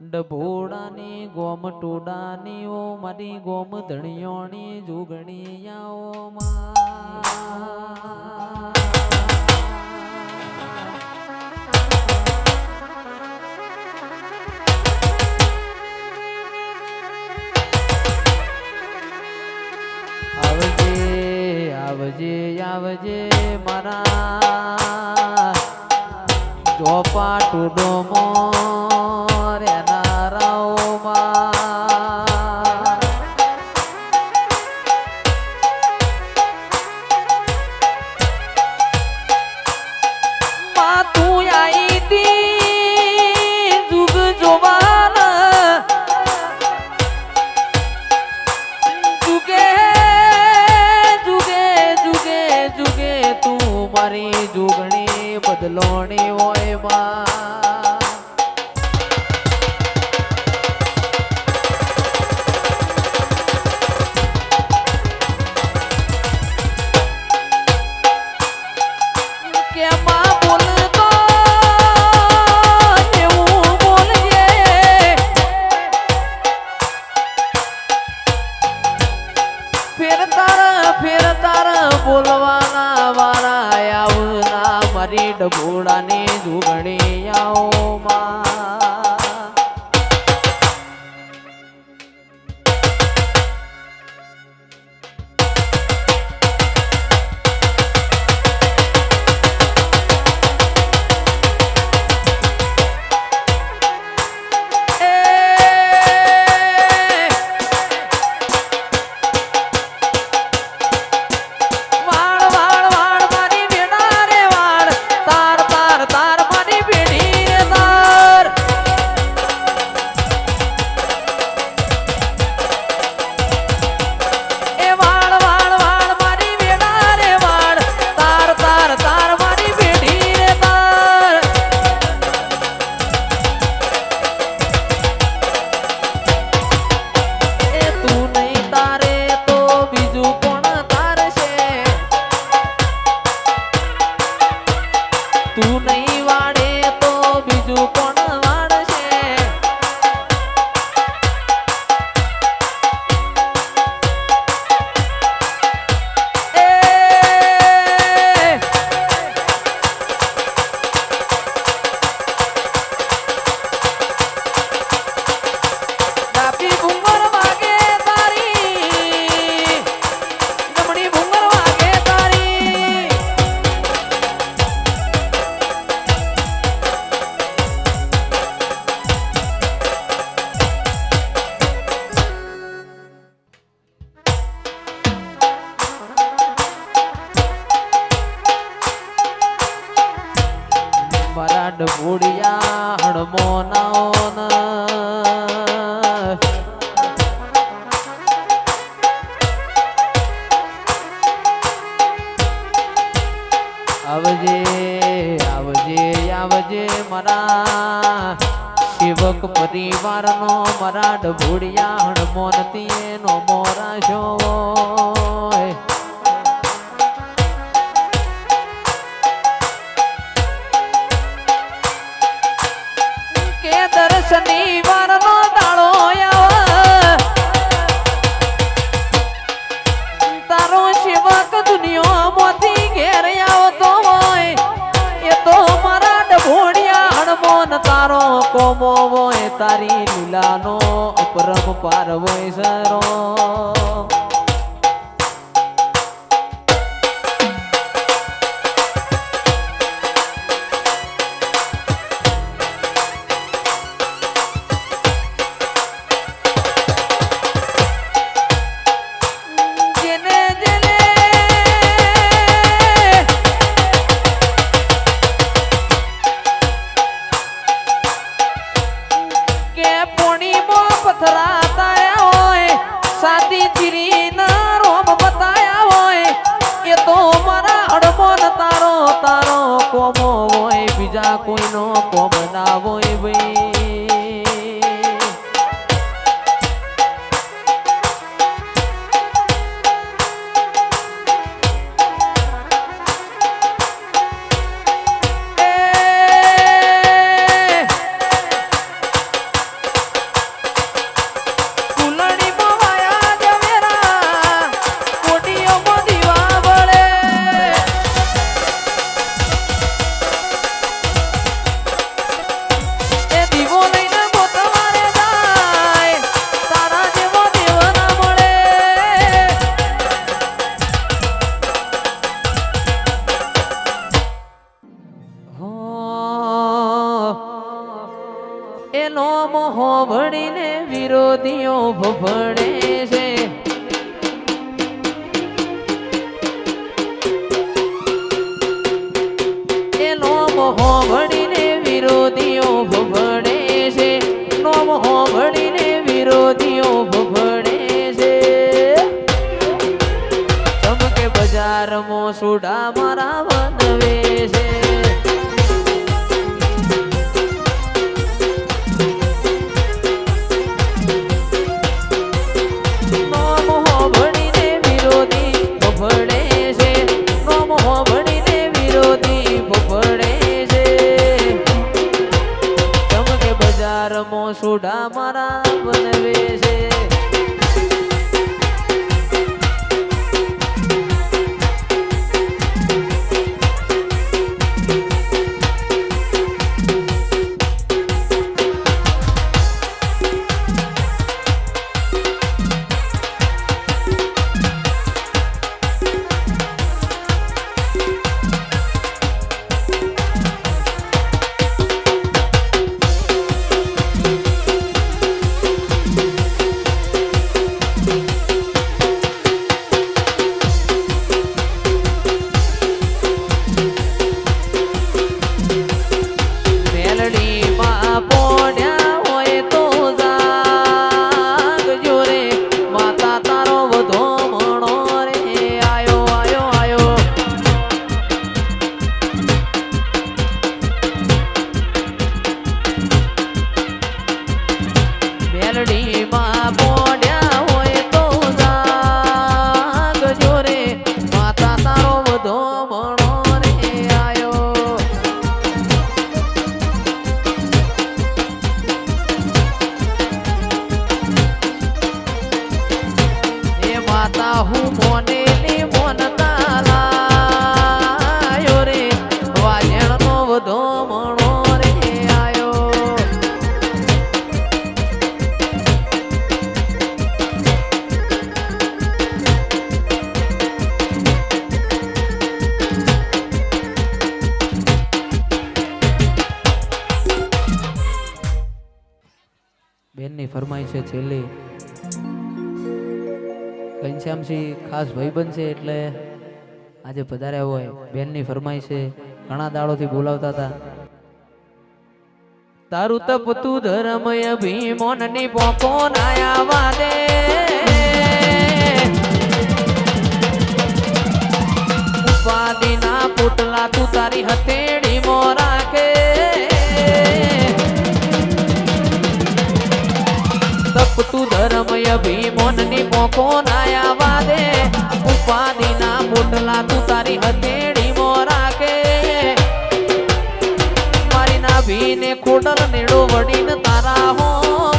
ડભોડાની ગોમ ટોડાની ઓ મારી ગોમ ધણિયોની જુગણીયાઓમાં આવજે આવજે આવજે મારા. ચોપા ટોડો મોરેના કે માં મારા ડભોડિયા હણમો નાઓના આવજે આવજે આવજે મારા શિવક પરિવારનો મારા ડભોડિયા હણમો નથી એનો મોરા શો કે નો દાડો તારો સેવક દુનિયામાંથી ઘેર આવતો હોય, એ તો મારા ડભોડિયા હણમોન તારો કોમો હોય, તારી લીલાનો અપરમ પાર હોય સરો. કોઈનો કોમ ના હોય ભાઈ. એનો મોહો ભણીને વિરોધીઓ ભણે છે. એનો મોહો ભણીને વિરોધીઓ ભણે છે. નો મોહો ભણીને વિરોધીઓ ભણે છે. ચમકે બજારમાં સુડા મારા વનવે છે. બજારમાં સુડા મારા બનવે છે. ઘનશ્યામસિંહ ખાસ ભાઈબંધ છે એટલે આજે પધાર્યા હોય. બેનની ફરમાઈ છે. ઘણા દાડોથી બોલાવતા હતા. તારું તપતું ધર્મય ભીમોનની પોપો નાયા વાદે ઉપાધિના પુટલા તું તારી હથેળી મો રાખે તપતું ધર્મય ભીમોનની પોપો નાયા ખોડલ નેડો વડીને તારા હો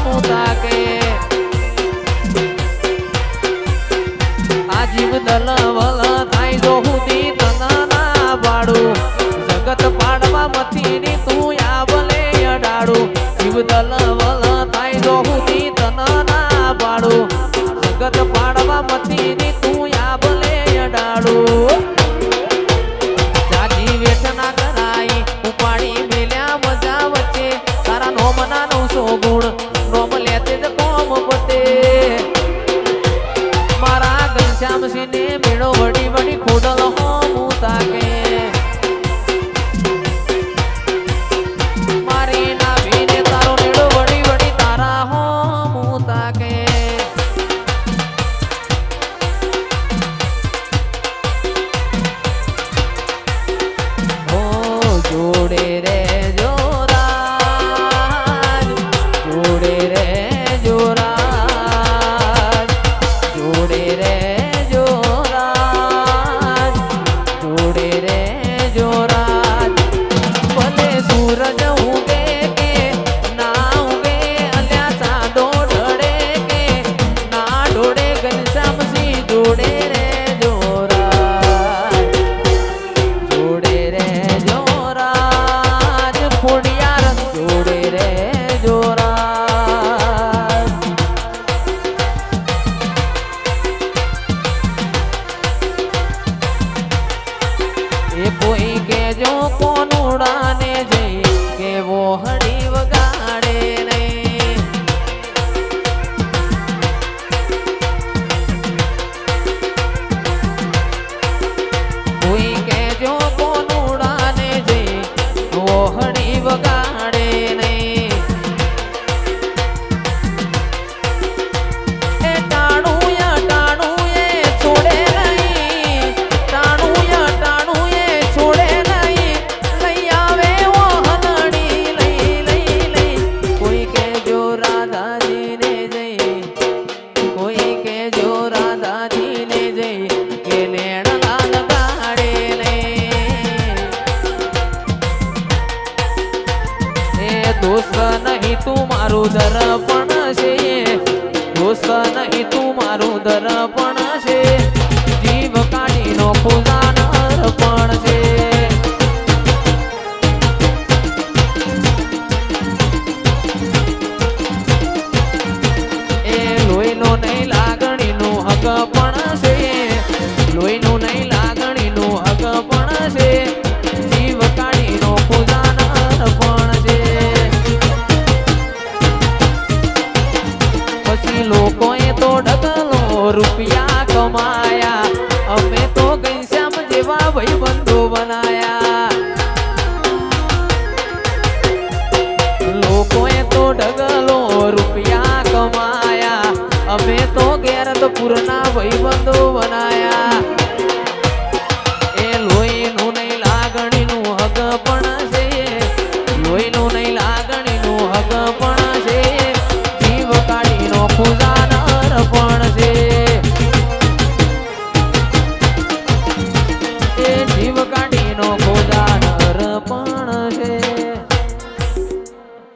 મુતા કે આ જીવ દલ વલ થાય જો હુદી તના પાડું જગત પાડવા મતી ની તું આબલે અડાડું જીવ દલ નહીં તું